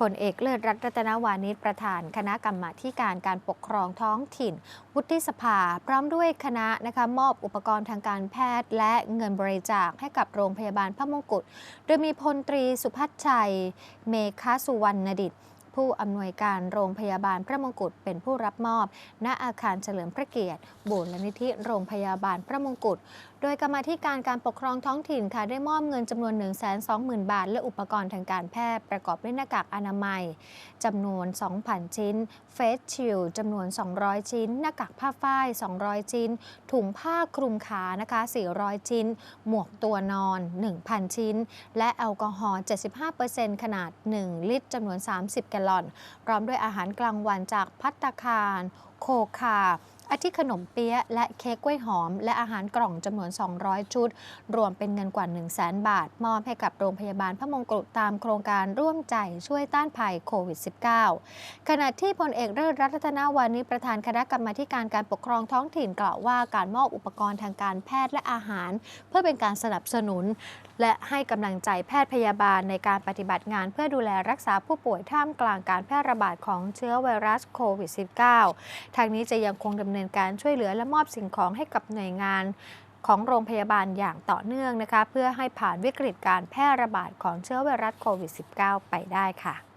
พลเอกเลิศรัตน์รัตนวานิชประธาน คณะกรรมาการการปกครองท้องถิ่น วุฒิสภา พร้อมด้วยคณะนะคะมอบอุปกรณ์ทางการแพทย์ และเงินบริจาคให้กับโรงพยาบาลพระมงกุฎโดยมีพลตรีสุพัชชัย เมฆสุวรรณดิต ผู้อำนวยการโรงพยาบาลพระมงกุฎเป็นผู้รับมอบ ณอาคารเฉลิมพระเกียรติบูรณิธิโรงพยาบาลพระมงกุฎโดยกรรมาธิการการปกครองท้องถิ่นค่ะได้มอบเงินจำนวน 1 2 0 0 0 0 บาท และอุปกรณ์ทางการแพทย์ประกอบด้วยหน้ากากอนามัยจำนวน 2,000 ชิ้น เฟสชิลจำนวน 200 ชิ้น หน้ากากผ้าฝ้าย 200 ชิ้น ถุงผ้าคลุมขานะคะ 400 ชิ้น หมวกตัวนอน 1,000 ชิ้น และแอลกอฮอล์ 75%ขนาด 1 ลิตรจำนวน 30 แกลลอน พร้อมด้วยอาหารกลางวันจากพัตตาคาร โคคาอาทิขนมเปี๊ยะและเค้กกล้วยหอม และอาหารกล่องจำนวน 200 ชุด รวมเป็นเงินกว่า 1 0 0 0 0แบาท มอบให้กับโรงพยาบาลพระมงกุฎตามโครงการร่วมใจช่วยต้านภัยโควิด -19 ขณะที่พลเอกเลิศรัตนาวานิประธานคณะกรรมาการการปกครองท้องถิ่นกล่าวว่าการมอบอุปกรณ์ทางการแพทย์และอาหาร เพื่อเป็นการสนับสนุน และให้กำลังใจแพทย์พยาบาลในการปฏิบัติงาน เพื่อดูแลรักษาผู้ป่วยท่ามกลางการแพร่ระบาดของเชื้อไวรัสโควิด -19 ทางนี้จะยังคงดำเนินการช่วยเหลือและมอบสิ่งของให้กับหน่วยงานของโรงพยาบาลอย่างต่อเนื่องนะคะ เพื่อให้ผ่านวิกฤตการแพร่ระบาดของเชื้อไวรัสโควิด -19 ไปได้ค่ะ